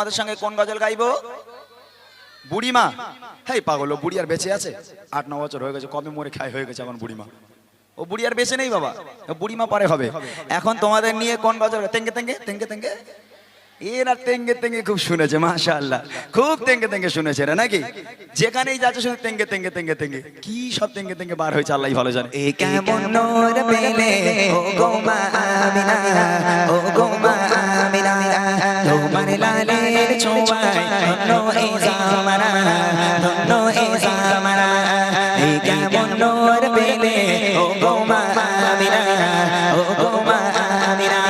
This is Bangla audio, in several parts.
তোমাদের সঙ্গে কোন গজল গাইবো? বুড়িমা। হেই, পাগল বুড়ি আর বেঁচে আছে? আট, ন বছর হয়ে গেছে, কবে মরে খায় হয়ে গেছে এখন বুড়িমা? ও বুড়ি আর বেঁচে নেই বাবা। বুড়িমা পরে হবে। এখন তোমাদের নিয়ে কোন গজল তেঙ্গে তেঙ্গে তেঙ্গে তেঙ্গে? এরা তেঙ্গে তেঙ্গে খুব শুনেছে মাশা আল্লাহ খুব তেঙ্গে তেঙ্গে শুনেছে নাকি? যেখানেই যাচ্ছে শুধু তেঙ্গে তেঙ্গে তেঙ্গে তেঙ্গে। কি সব তেঙ্গে তেঙ্গে বার হয়েছে আল্লাহ ভালো জানে। এ কেমন ও ছোঁয়ায় ধন্য এ জামানা ধন্য এ জামানা এ কেমন নোর পেলে ও গো মা আমিনা ও গো মা আমিনা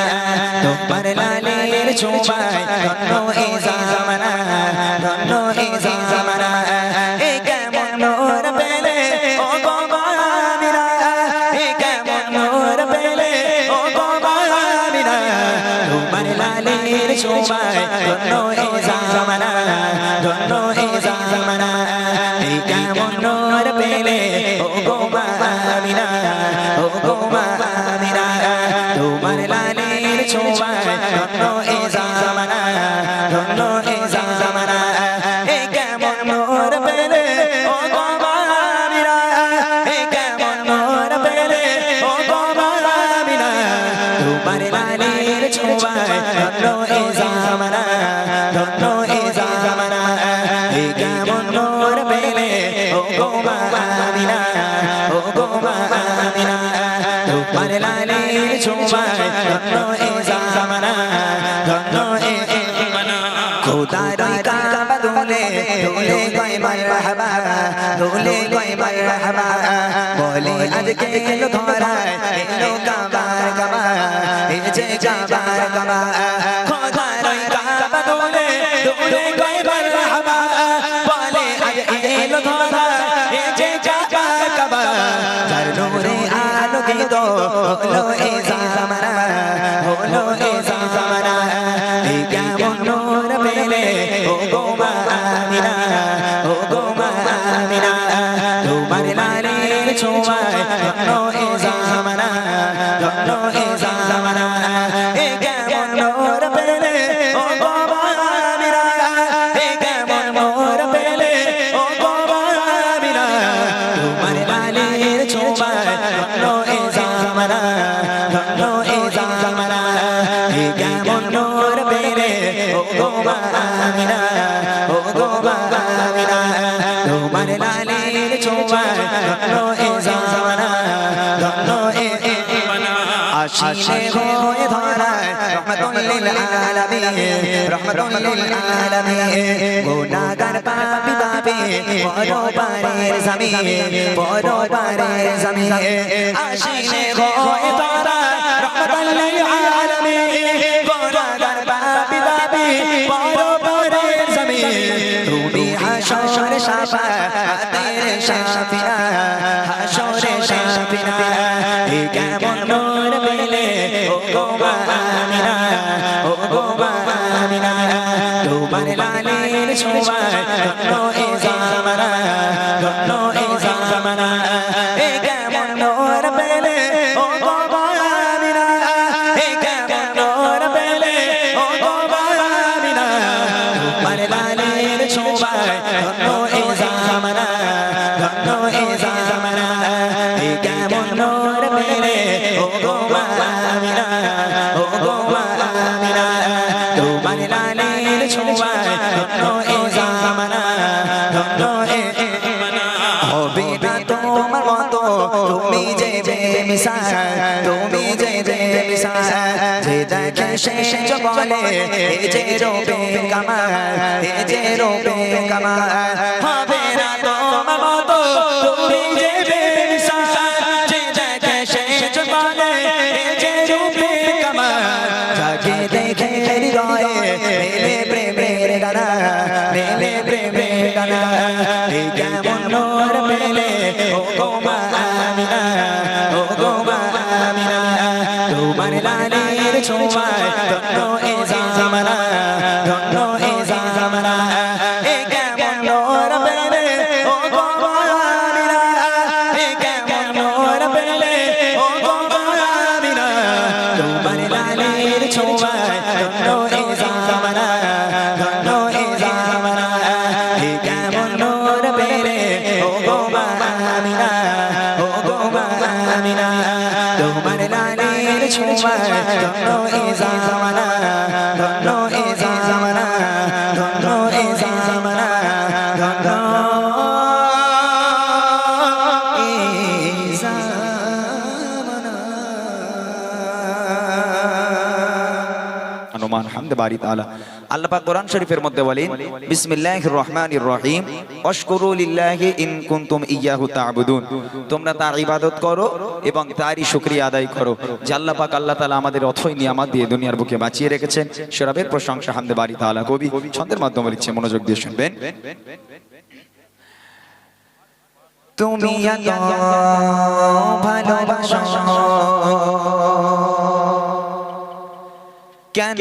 তোমার লালের ছোঁয়ায় ধন্য এ জামানা ধন্য এ জামানা এ কেমন নোর পেলে ও গো মা আমিনা এ কেমন নোর পেলে ও গো মা আমিনা তোমার লালের ছোঁয়ায় ধন্য জামানা এ কেমন নোর পেলে ও গো মা আমিনা ও গো মা আমিনা তোমার লালের ছোঁয়ায় ধন্য এ জামানা ধন্য এ জামানা মারহাবা দোলে কয় মারহাবা বলে আজকে এলো ধরা এলো কাবার কাবা এই যে কাবার কাবা খোদার কাবা দোলে দোলে কয় মারহাবা বলে আজকে এলো ধরা এই যে কাবার কাবা যার নূরে আলোকিত হলো আশিনে হয়ে ধরায় রহমাতুল আলামিন রহমাতুল আলামিন। গুনাহগার পাপী পাপী বড় পারের জমি বড় পারের জমি আশিনে হয়ে ধরায় রহমাতুল আলামিন, গুনাহগার পাপী পাপী বড় পারের জমি তুমি হাসরে শাফা তেরে শাফিনা হাসরে শাফিনা আমিনা ও গো মা আমিনা তোমার লালের ছোঁয়ায় ধন্য এ জামানা ধন্য এ জামানা এ কেমন নূর পেলে ও গো মা আমিনা এ কেমন নূর পেলে ও গো মা আমিনা তোমার লালের ছোঁয়ায় ধন্য এ জামানা ধন্য এ জামানা এ কেমন নূর পেলে ও গো মা ছোঁয়ায় ধন্য এ জামানা ধন্য এ জামানা হবে না তোমার মতো তুমি যে যে মিশাল তুমি যে যে মিশাল যে দেখে সে যে রোপে কামাল এ যে রোপে কামাল হবে ছোঁয়ায় ধন্য এ জামানা ধন্য এ জামানা ছোঁয়ায় ধন্য এ জামানা ধন্য এ জামানা এ কেমন much, don't know is হামদে বারি তাআলা। আল্লাহ পাক কোরআন শরীফের মধ্যে বলেন, বিসমিল্লাহির রহমানির রহিম আশকুরু লিল্লাহি ইন কুনতুম ইয়াহু তা'বুদুন তোমরা তার ইবাদত করো এবং তারই শুকরিয়া আদায় করো, যে আল্লাহ পাক আল্লাহ তাআলা আমাদের অথই নিয়ামত দিয়ে দুনিয়ার বুকে বাঁচিয়ে রেখেছেন। সেরাবের প্রশংসা হামদে বারি তাআলা কবি ছন্দের মাধ্যমে লিখছে, মনোযোগ দিয়ে শুনবেন। তুমি এত ভালোবাসো, কেন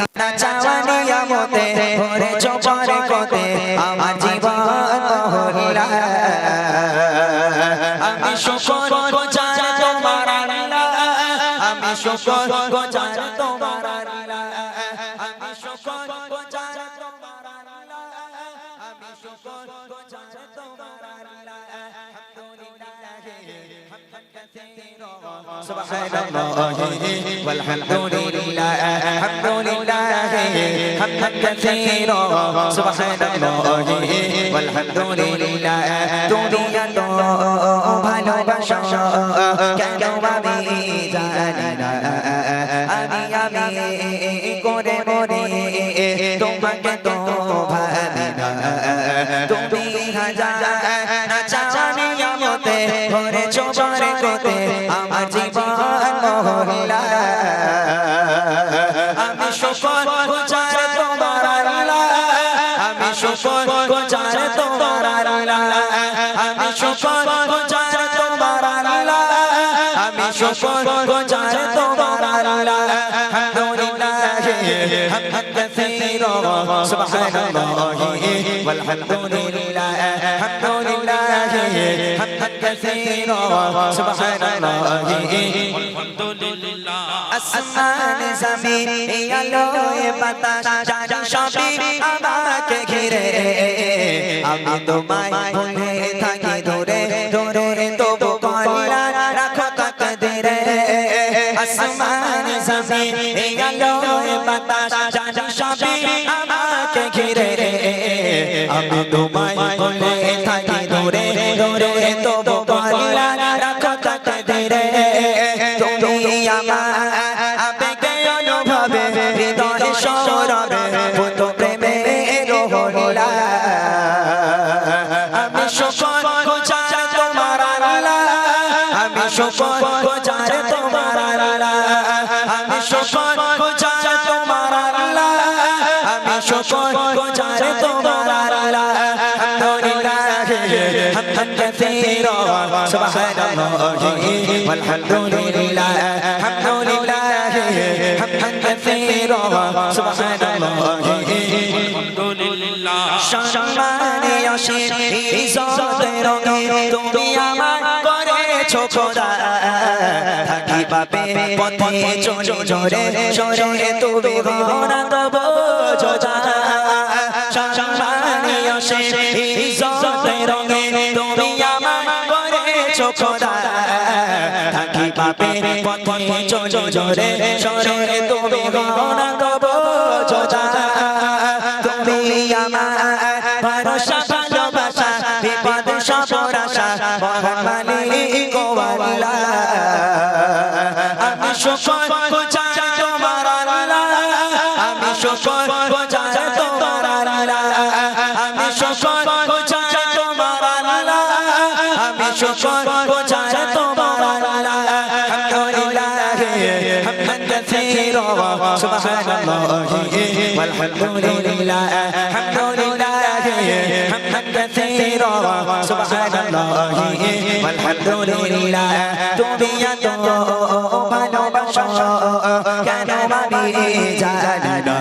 না তুমি না চাওয়ানি আমতে ভরে চোপারে কতে আমার জীবন মহলা আমি শুকর গোজার তোমার আমি শুকর গোজার তোমার الحمد لله الحمد لله حمدا كثيرا سبحان الله والحمد لله তুমি এত ভালোবাসো কেন আমি জানি না আমি আমি করে মরে তোমাকে তো ভাবি না তুমি হাজার চাওয়ানি আমতে ভরে চোপারে কোতে আমি শুকর গুজার তোমার আল্লাহ আমি শুকর গুজার তোমার আল্লাহ আমি শুকর গুজার তোমার আল্লাহ আলহামদুলিল্লাহ হামদান কাসীরা সুবহানাল্লাহ والحمدلله الحمدلله حمدا كثيرا سبحان الله আসমান জমিন আলোয় বাতাস জানি সবই আমাকে ঘিরে আমি তোমায় ভুলে থাকি ধরে ধরে তবু কল্যাণ রাখো তাকদিরে। আসমান জমিন এই আলোয় বাতাস জানি সবই আমাকে ঘিরে। রে আমি তোমায় ভুলে থাকি ধরে ধরে তবু কল্যাণ আমি শুকর গুজার তোমার আল্লাহ আলহামদুলিল্লাহ হামদান কাসীরা সুবহানাল্লাহ والحمدلله الحمدلله حمدا كثيرا سبحان الله সম্মানে অসীম ইজ্জতের রঙে তুমি আমার করেছো খোদা থাকি পাপে পথে চলে জোরে সরে তুমি গহনা তব চলে জোরে সরে তুমি গহনা তব যোজা তুমি আমার ভরসা ভালোবাসা, বিপদ সফর আশা মহান মালিক আল্লাহ আমি শুকর سبحان الله والحمد لله حمد لله حمدا كثيرا سبحان الله والحمد لله تبيا توبا وبشرا كان ربي جعلنا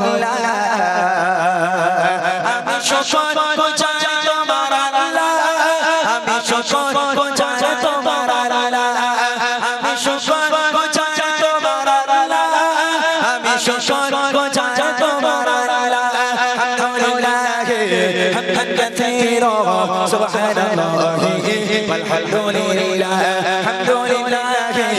মৌলা আমি শোষণ চাই তোমার আল্লাহ। আমি শোষণ চাই তোমার আল্লাহ। আমি শোষণ চাই তোমার আল্লাহ। আমি শোষণ চাই তোমার আল্লাহ। আলহামদুলিল্লাহ। হামদান কাসীরা সুবহানাল্লাহ ওয়ালহামদুলিল্লাহ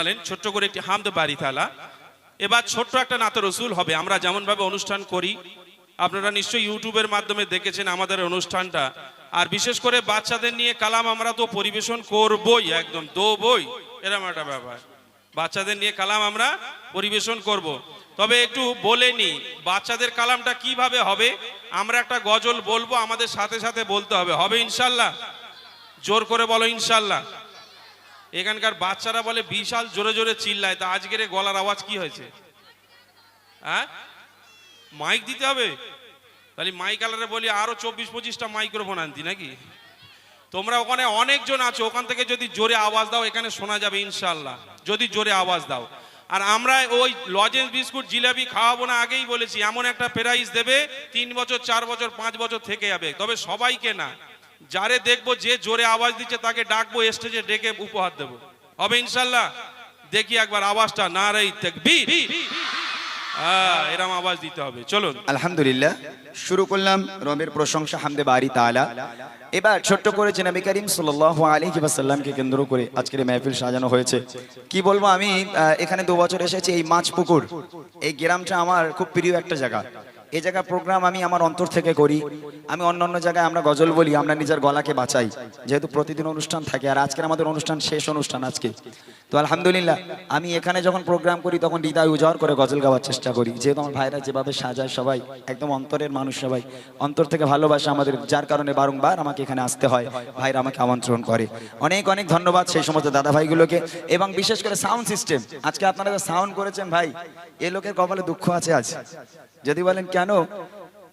শোনালেন ছোট্ট করে একটি হামদ বাড়ি তালা। এবার ছোট্ট একটা নাত রসুল হবে। আমরা যেমন ভাবে অনুষ্ঠান করি, আপনারা নিশ্চয়ই ইউটিউবের মাধ্যমে দেখেছেন আমাদের অনুষ্ঠানটা। আর বিশেষ করে বাচ্চাদের নিয়ে কালাম আমরা তো পরিবেশন করবই, একদম দোবই। এরকম একটা ব্যাপার। বাচ্চাদের নিয়ে কালাম আমরা পরিবেশন করব। তবে একটু বলে নি, বাচ্চাদের কালামটা কীভাবে হবে? আমরা একটা গজল বলব, আমাদের সাথে সাথে বলতে হবে। হবে ইনশাল্লাহ। জোর করে বলো ইনশাল্লাহ। এখানকার বাচ্চারা বলে বিশাল জোরে জোরে চিল্লায়। তা আজকের গলার আওয়াজ কি হয়েছে? হ্যাঁ? মাইক দিতে হবে? তাহলে মাইক আলারে বলি, আরও চব্বিশ পঁচিশটা মাইক্রোফোন আনতি নাকি? তোমরা ওখানে অনেকজন আছো, ওখান থেকে যদি জোরে আওয়াজ দাও, এখানে শোনা যাবে ইনশাল্লাহ যদি জোরে আওয়াজ দাও। আর আমরা ওই লজেন্স বিস্কুট, জিলাপি খাওয়াবো না, আগেই বলেছি, এমন একটা প্রাইজ দেবে, তিন বছর, চার বছর, পাঁচ বছর থেকে যাবে। তবে সবাইকে না যারে দেখব যে জোরে আওয়াজ দিচ্ছে, তাকে ডাকবো, স্টেজে ডেকে উপহার দেবো। হবে ইনশাল্লাহ? দেখি একবার আওয়াজটা না রে হ্যাঁ এরম আওয়াজ দিতে হবে। চলুন। আলহামদুলিল্লাহ, শুরু করলাম প্রশংসা, হামদে বাড়ি তাআলা। এবার ছোট্ট করে নবী করিম সাল্লাল্লাহু আলাইহি ওয়াসাল্লামকে কেন্দ্র করে আজকের মাহফিল সাজানো হয়েছে। কি বলব আমি এখানে দু বছর এসেছি এই মাছ পুকুর। এই গ্রামটা আমার খুব প্রিয় একটা জায়গা। এই জায়গা প্রোগ্রাম আমি আমার অন্তর থেকে করি। আমি অন্য অন্য জায়গায় আমরা গজল বলি, আমরা নিজের গলাকে বাঁচাই। যেহেতু প্রতিদিন অনুষ্ঠান থাকে, আর আজকের আমাদের অনুষ্ঠান শেষ অনুষ্ঠান আজকে। তো আলহামদুলিল্লাহ, আমি এখানে যখন প্রোগ্রাম করি, তখন হৃদয় উজাড় করে গজল গাওয়ার চেষ্টা করি। যেহেতু আমার ভাইরা যেভাবে সাজায় সবাই, একদম অন্তরের মানুষ সবাই, অন্তর থেকে ভালোবাসা আমাদের, যার কারণে বারংবার আমাকে এখানে আসতে হয়, ভাইরা আমাকে আমন্ত্রণ করে। অনেক অনেক ধন্যবাদ সেই সমস্ত দাদা ভাইগুলোকে এবং বিশেষ করে সাউন্ড সিস্টেম আজকে আপনারা সাউন্ড করেছেন ভাই, এ লোকের কপালে দুঃখ আছে আজ। যদি বলেন, কেন?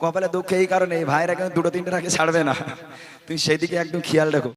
কপালে দুঃখ এই কারণে ভাইরা কিন্তু দুটো তিনটে রাখে ছাড়বে না? তুমি সেদিকে একদম খেয়াল রাখো।